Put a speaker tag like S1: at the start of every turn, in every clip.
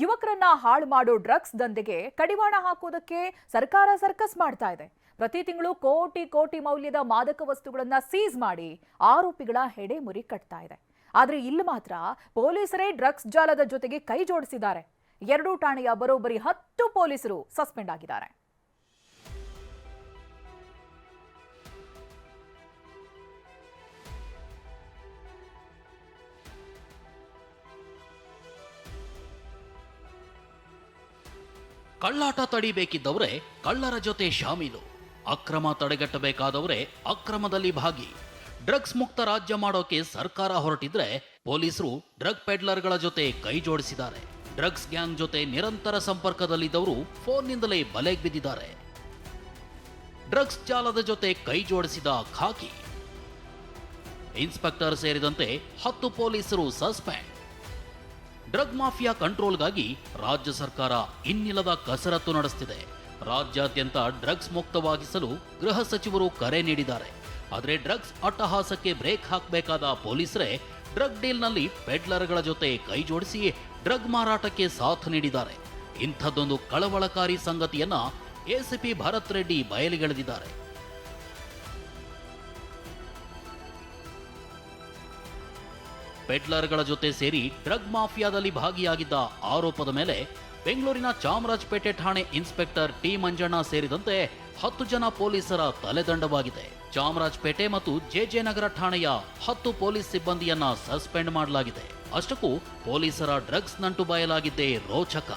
S1: ಯುವಕರನ್ನ ಹಾಳು ಮಾಡೋ ಡ್ರಗ್ಸ್ ದಂಧೆಗೆ ಕಡಿವಾಣ ಹಾಕೋದಕ್ಕೆ ಸರ್ಕಾರ ಸರ್ಕಸ್ ಮಾಡ್ತಾ ಇದೆ. ಪ್ರತಿ ತಿಂಗಳು ಕೋಟಿ ಕೋಟಿ ಮೌಲ್ಯದ ಮಾದಕ ವಸ್ತುಗಳನ್ನ ಸೀಸ್ ಮಾಡಿ ಆರೋಪಿಗಳ ಹೆಡೆ ಮುರಿ ಕಟ್ತಾ ಇದೆ. ಆದ್ರೆ ಇಲ್ಲಿ ಮಾತ್ರ ಪೊಲೀಸರೇ ಡ್ರಗ್ಸ್ ಜಾಲದ ಜೊತೆಗೆ ಕೈ ಜೋಡಿಸಿದ್ದಾರೆ. ಎರಡೂ ಠಾಣೆಯ ಬರೋಬ್ಬರಿ ಹತ್ತು ಪೊಲೀಸರು ಸಸ್ಪೆಂಡ್ ಆಗಿದ್ದಾರೆ.
S2: ಕಳ್ಳಾಟ ತಡಿಬೇಕಿದ್ದವರೇ ಕಳ್ಳರ ಜೊತೆ ಶಾಮೀಲು. ಅಕ್ರಮ ತಡೆಗಟ್ಟಬೇಕಾದವರೇ ಅಕ್ರಮದಲ್ಲಿ ಭಾಗಿ. ಡ್ರಗ್ಸ್ ಮುಕ್ತ ರಾಜ್ಯ ಮಾಡೋಕೆ ಸರ್ಕಾರ ಹೊರಟಿದ್ರೆ ಪೊಲೀಸರು ಡ್ರಗ್ ಪೆಡ್ಲರ್ಗಳ ಜೊತೆ ಕೈ ಜೋಡಿಸಿದ್ದಾರೆ. ಡ್ರಗ್ಸ್ ಗ್ಯಾಂಗ್ ಜೊತೆ ನಿರಂತರ ಸಂಪರ್ಕದಲ್ಲಿದ್ದವರು ಫೋನ್ನಿಂದಲೇ ಬಲೆಗೆ ಬಿದ್ದಿದ್ದಾರೆ. ಡ್ರಗ್ಸ್ ಜಾಲದ ಜೊತೆ ಕೈ ಜೋಡಿಸಿದ ಖಾಕಿ. ಇನ್ಸ್ಪೆಕ್ಟರ್ ಸೇರಿದಂತೆ ಹತ್ತು ಪೊಲೀಸರು ಸಸ್ಪೆಂಡ್. ಡ್ರಗ್ ಮಾಫಿಯಾ ಕಂಟ್ರೋಲ್ಗಾಗಿ ರಾಜ್ಯ ಸರ್ಕಾರ ಇನ್ನಿಲ್ಲದ ಕಸರತ್ತು ನಡೆಸ್ತಿದೆ. ರಾಜ್ಯಾದ್ಯಂತ ಡ್ರಗ್ಸ್ ಮುಕ್ತವಾಗಿಸಲು ಗೃಹ ಸಚಿವರು ಕರೆ ನೀಡಿದ್ದಾರೆ. ಆದರೆ ಡ್ರಗ್ಸ್ ಅಟ್ಟಹಾಸಕ್ಕೆ ಬ್ರೇಕ್ ಹಾಕಬೇಕಾದ ಪೊಲೀಸರೇ ಡ್ರಗ್ ಡೀಲ್ನಲ್ಲಿ ಪೆಡ್ಲರ್ಗಳ ಜೊತೆ ಕೈ ಜೋಡಿಸಿ ಡ್ರಗ್ ಮಾರಾಟಕ್ಕೆ ಸಾಥ್ ನೀಡಿದ್ದಾರೆ. ಇಂಥದ್ದೊಂದು ಕಳವಳಕಾರಿ ಸಂಗತಿಯನ್ನ ಎಸಿಪಿ ಭರತ್ ರೆಡ್ಡಿ ಬಯಲಿಗೆಳೆದಿದ್ದಾರೆ. ಪೆಡ್ಲರ್ಗಳ ಜೊತೆ ಸೇರಿ ಡ್ರಗ್ ಮಾಫಿಯಾದಲ್ಲಿ ಭಾಗಿಯಾಗಿದ್ದ ಆರೋಪದ ಮೇಲೆ ಬೆಂಗಳೂರಿನ ಚಾಮರಾಜಪೇಟೆ ಠಾಣೆ ಇನ್ಸ್ಪೆಕ್ಟರ್ ಟಿ ಮಂಜಣ್ಣ ಸೇರಿದಂತೆ ಹತ್ತು ಜನ ಪೊಲೀಸರ ತಲೆದಂಡವಾಗಿದೆ. ಚಾಮರಾಜಪೇಟೆ ಮತ್ತು ಜೆಜೆ ನಗರ ಠಾಣೆಯ ಹತ್ತು ಪೊಲೀಸ್ ಸಿಬ್ಬಂದಿಯನ್ನ ಸಸ್ಪೆಂಡ್ ಮಾಡಲಾಗಿದೆ. ಅಷ್ಟಕ್ಕೂ ಪೊಲೀಸರ ಡ್ರಗ್ಸ್ ನಂಟು ಬಯಲಾಗಿದ್ದೇ ರೋಚಕ.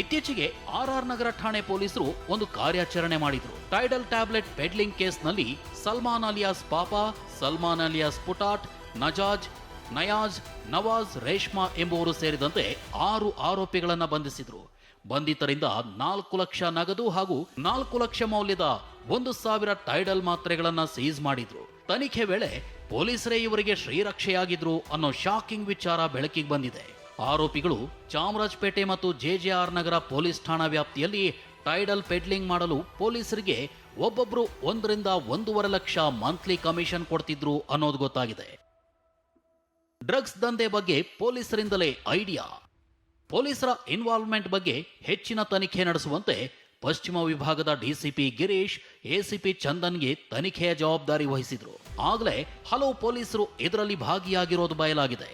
S2: ಇತ್ತೀಚೆಗೆ ಆರ್ಆರ್ ನಗರ ಠಾಣೆ ಪೊಲೀಸರು ಒಂದು ಕಾರ್ಯಾಚರಣೆ ಮಾಡಿದ್ರು. ಟೈಡಲ್ ಟ್ಯಾಬ್ಲೆಟ್ ಪೆಡ್ಲಿಂಗ್ ಕೇಸ್ನಲ್ಲಿ ಸಲ್ಮಾನ್ ಅಲಿಯಾಸ್ ಪಾಪಾ, ಸಲ್ಮಾನ್ ಅಲಿಯಾಸ್ ಪುಟಾಟ್ ನಜಾಜ್, ನಯಾಜ್, ನವಾಜ್, ರೇಷ್ಮಾ ಎಂಬುವರು ಸೇರಿದಂತೆ ಆರು ಆರೋಪಿಗಳನ್ನು ಬಂಧಿಸಿದ್ರು. ಬಂಧಿತರಿಂದ ನಾಲ್ಕು ಲಕ್ಷ ನಗದು ಹಾಗೂ ನಾಲ್ಕು ಲಕ್ಷ ಮೌಲ್ಯದ ಒಂದು ಸಾವಿರ ಟೈಡಲ್ ಮಾತ್ರೆಗಳನ್ನ ಸೀಸ್ ಮಾಡಿದ್ರು. ತನಿಖೆ ವೇಳೆ ಪೊಲೀಸರೇ ಇವರಿಗೆ ಶ್ರೀರಕ್ಷೆಯಾಗಿದ್ರು ಅನ್ನೋ ಶಾಕಿಂಗ್ ವಿಚಾರ ಬೆಳಕಿಗೆ ಬಂದಿದೆ. ಆರೋಪಿಗಳು ಚಾಮರಾಜಪೇಟೆ ಮತ್ತು ಜೆಜೆಆರ್ ನಗರ ಪೊಲೀಸ್ ಠಾಣಾ ವ್ಯಾಪ್ತಿಯಲ್ಲಿ ಟೈಡಲ್ ಪೆಡ್ಲಿಂಗ್ ಮಾಡಲು ಪೊಲೀಸರಿಗೆ ಒಬ್ಬೊಬ್ರು ಒಂದರಿಂದ ಒಂದೂವರೆ ಲಕ್ಷ ಮಂತ್ಲಿ ಕಮಿಷನ್ ಕೊಡ್ತಿದ್ರು ಅನ್ನೋದು ಗೊತ್ತಾಗಿದೆ. ಡ್ರಗ್ಸ್ ದಂಧೆ ಬಗ್ಗೆ ಪೊಲೀಸರಿಂದಲೇ ಐಡಿಯಾ. ಪೊಲೀಸರ ಇನ್ವಾಲ್ವ್ಮೆಂಟ್ ಬಗ್ಗೆ ಹೆಚ್ಚಿನ ತನಿಖೆ ನಡೆಸುವಂತೆ ಪಶ್ಚಿಮ ವಿಭಾಗದ ಡಿಸಿಪಿ ಗಿರೀಶ್, ಎಸಿಪಿ ಚಂದನ್ಗೆ ತನಿಖೆಯ ಜವಾಬ್ದಾರಿ ವಹಿಸಿದ್ರು. ಆಗಲೇ ಹಲವು ಪೊಲೀಸರು ಇದರಲ್ಲಿ ಭಾಗಿಯಾಗಿರೋದು ಬಯಲಾಗಿದೆ.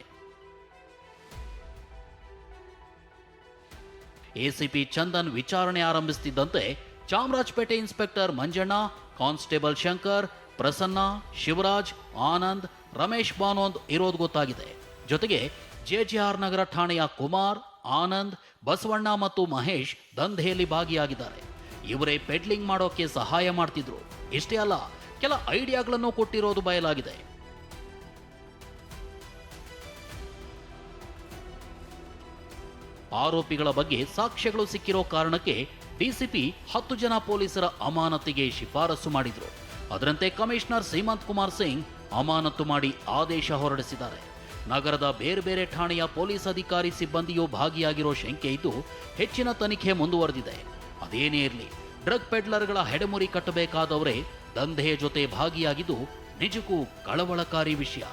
S2: ಎಸಿಪಿ ಚಂದನ್ ವಿಚಾರಣೆ ಆರಂಭಿಸುತ್ತಿದ್ದಂತೆ ಚಾಮರಾಜಪೇಟೆ ಇನ್ಸ್ಪೆಕ್ಟರ್ ಮಂಜಣ್ಣ, ಕಾನ್ಸ್ಟೇಬಲ್ ಶಂಕರ್, ಪ್ರಸನ್ನ, ಶಿವರಾಜ್, ಆನಂದ್ ರಮೇಶ್ ಬಾನೋಂದ್ ಇರೋದು ಗೊತ್ತಾಗಿದೆ. ಜೊತೆಗೆ ಜೆಜೆಆರ್ ನಗರ ಠಾಣೆಯ ಕುಮಾರ್, ಆನಂದ್, ಬಸವಣ್ಣ ಮತ್ತು ಮಹೇಶ್ ದಂಧೆಯಲ್ಲಿ ಭಾಗಿಯಾಗಿದ್ದಾರೆ. ಇವರೇ ಪೆಡ್ಲಿಂಗ್ ಮಾಡೋಕೆ ಸಹಾಯ ಮಾಡ್ತಿದ್ರು. ಇಷ್ಟೇ ಅಲ್ಲ, ಕೆಲ ಐಡಿಯಾಗಳನ್ನು ಕೊಟ್ಟಿರೋದು ಬಯಲಾಗಿದೆ. ಆರೋಪಿಗಳ ಬಗ್ಗೆ ಸಾಕ್ಷ್ಯಗಳು ಸಿಕ್ಕಿರೋ ಕಾರಣಕ್ಕೆ ಡಿಸಿಪಿ ಹತ್ತು ಜನ ಪೊಲೀಸರ ಅಮಾನತಿಗೆ ಶಿಫಾರಸು ಮಾಡಿದ್ರು. ಅದರಂತೆ ಕಮಿಷನರ್ ಸೀಮಂತ್ ಕುಮಾರ್ ಸಿಂಗ್ ಅಮಾನತು ಮಾಡಿ ಆದೇಶ ಹೊರಡಿಸಿದ್ದಾರೆ. ನಗರದ ಬೇರೆ ಬೇರೆ ಠಾಣೆಯ ಪೊಲೀಸ್ ಅಧಿಕಾರಿ ಸಿಬ್ಬಂದಿಯೂ ಭಾಗಿಯಾಗಿರೋ ಶಂಕೆ ಇದ್ದು ಹೆಚ್ಚಿನ ತನಿಖೆ ಮುಂದುವರೆದಿದೆ. ಅದೇನೇ ಇರಲಿ, ಡ್ರಗ್ ಪೆಡ್ಲರ್ಗಳ ಹೆಡೆಮುರಿ ಕಟ್ಟಬೇಕಾದವರೇ ದಂಧೆಯ ಜೊತೆ ಭಾಗಿಯಾಗಿದ್ದು ನಿಜಕ್ಕೂ ಕಳವಳಕಾರಿ ವಿಷಯ.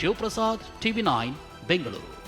S2: Shivaprasad TV nine, Bengaluru.